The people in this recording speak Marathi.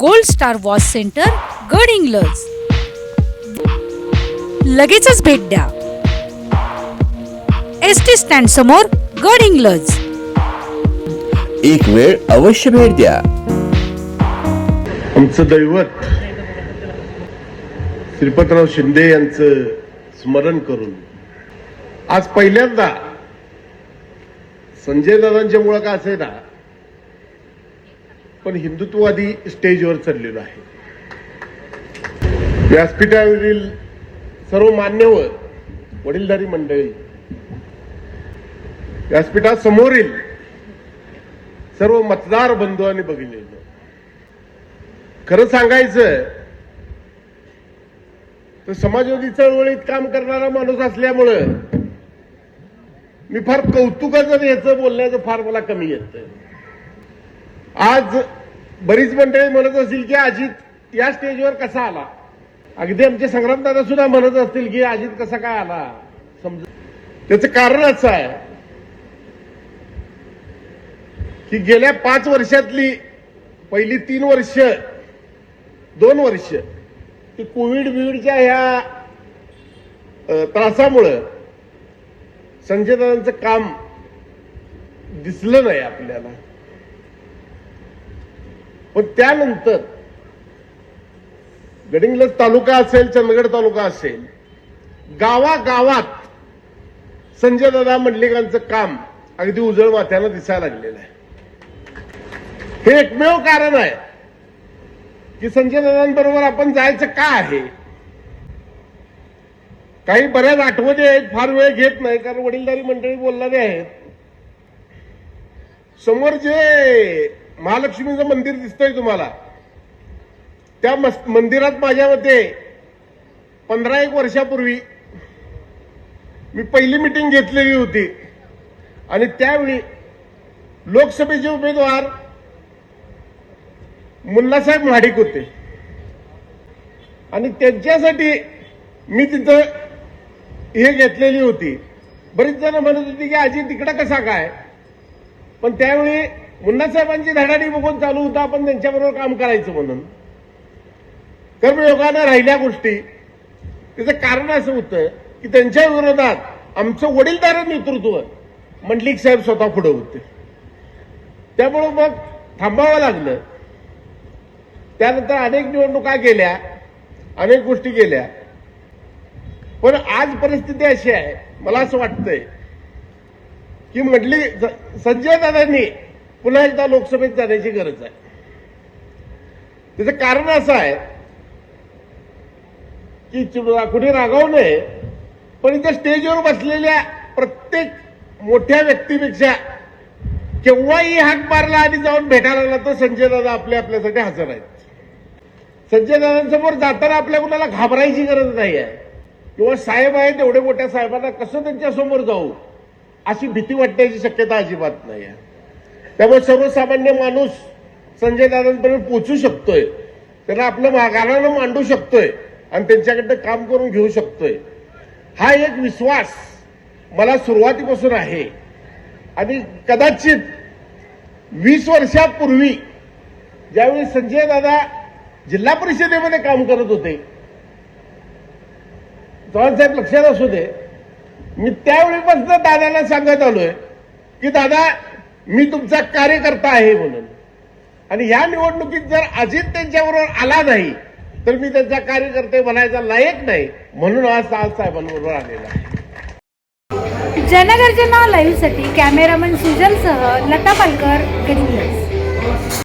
गोल्ड स्टार वॉच सेंटर गड इंग्लज. लगेचच भेट द्या. एस टी स्टँड समोर गड इंग्लज. एक वेळ अवश्य भेट द्या. आमचं दैवत श्रीपतराव शिंदे यांचं स्मरण करून आज पहिल्यांदा संजय दादांच्या मुळे का असे ना पण हिंदुत्ववादी स्टेजवर चाललेलो आहे. व्यासपीठावरील सर्व मान्यवर वडीलधारी मंडळी व्यासपीठासमोरील सर्व मतदार बंधू आणि भगिनींनो खरं सांगायचं तर समाजवादी चळवळीत काम करणारा माणूस असल्यामुळं मी फार कौतुकाचं याचं बोलण्याचं फार मला कमी येतं. आज बरीच मंडळी म्हणत असतील की अजित या स्टेजवर कसा आला? अगदी आमचे संग्रामदादा सुद्धा म्हणत असतील की अजित कसा काय आला? समज त्याचं कारण असं आहे की गेल्या पाच वर्षातली पहिली तीन वर्ष दोन वर्ष ती कोविड बिविडच्या ह्या त्रासामुळं संजय दादांचं काम दिसलं नाही आपल्याला. पण त्यानंतर गडिंग्लज तालुका असेल चंदगड तालुका असेल गावागावात संजय दादा मंडलिकांचं काम अगदी उजळ माथ्यानं दिसायला लागलेलं आहे. हे एकमेव कारण आहे की संजय दादांबरोबर आपण जायचं का आहे? काही बऱ्याच आठवणी आहेत फार वेळ घेत नाही कारण वडीलधारी मंडळी बोलणारे आहेत. समोर जे महालक्ष्मीचं मंदिर दिसतंय तुम्हाला. त्या मंदिरात माझ्या मते पंधरा एक वर्षापूर्वी मी पहिली मिटिंग घेतलेली होती. आणि त्यावेळी लोकसभेचे उमेदवार मुन्नासाहेब महाडिक होते. आणि त्यांच्यासाठी मी तिथं हे घेतलेली होती. बरीच जण म्हणत होती की आजी तिकडं कसा काय? पण त्यावेळी मुन्नासाहेबांची धडाडी बघून चालू होता आपण त्यांच्याबरोबर काम करायचं म्हणून. कर्मयोगानं राहिल्या गोष्टी. त्याचं कारण असं होतं की त्यांच्या विरोधात आमचं वडीलदार नेतृत्व मंडलिक साहेब स्वतः पुढे होते. त्यामुळं मग थांबावं लागलं. त्यानंतर अनेक निवडणुका गेल्या अनेक गोष्टी गेल्या. पण आज परिस्थिती अशी आहे मला असं वाटतंय की म्हटली संजय दादांनी पुन्हा एकदा लोकसभेत जाण्याची गरज आहे. त्याचं कारण असं आहे की कुठे रागावू नये पण इथं स्टेजवर बसलेल्या प्रत्येक मोठ्या व्यक्तीपेक्षा केव्हाही हाक मारला आणि जाऊन भेटायला लागला तर संजय दादा आपल्या आपल्यासाठी हजर आहेत. संजय दादांसमोर जाताना आपल्या कुणाला घाबरायची गरज नाही आहे. किंवा साहेब आहेत एवढे मोठ्या साहेबांना कसं त्यांच्यासमोर जाऊ? अशी भीती वाटण्याची शक्यता अजिबात नाही आहे. त्यामुळे सर्वसामान्य माणूस संजय दादांपर्यंत पोचू शकतोय. त्यांना आपलं गाण्यानं मांडू शकतोय आणि त्यांच्याकडनं काम करून घेऊ शकतोय. हा एक विश्वास मला सुरुवातीपासून आहे. आणि कदाचित वीस वर्षापूर्वी ज्यावेळी संजय दादा जिल्हा परिषदेमध्ये काम करत होते चव्हाण साहेब लक्षात असू दे मी त्यावेळीपासून दादाला सांगत आलोय की दादा मी तुमचा कार्यकर्ता आहे म्हणून. आणि या निवडणुकीत जर अजित त्यांच्याबरोबर आला नाही तर मी त्यांचा कार्यकर्ते बनायचा लायक नाही म्हणून आज आज साहेबांबरोबर आलेला आहे. जनगर्जना लाईव्हसाठी कॅमेरामन सुजनसह लता पालकर गडिंग्लज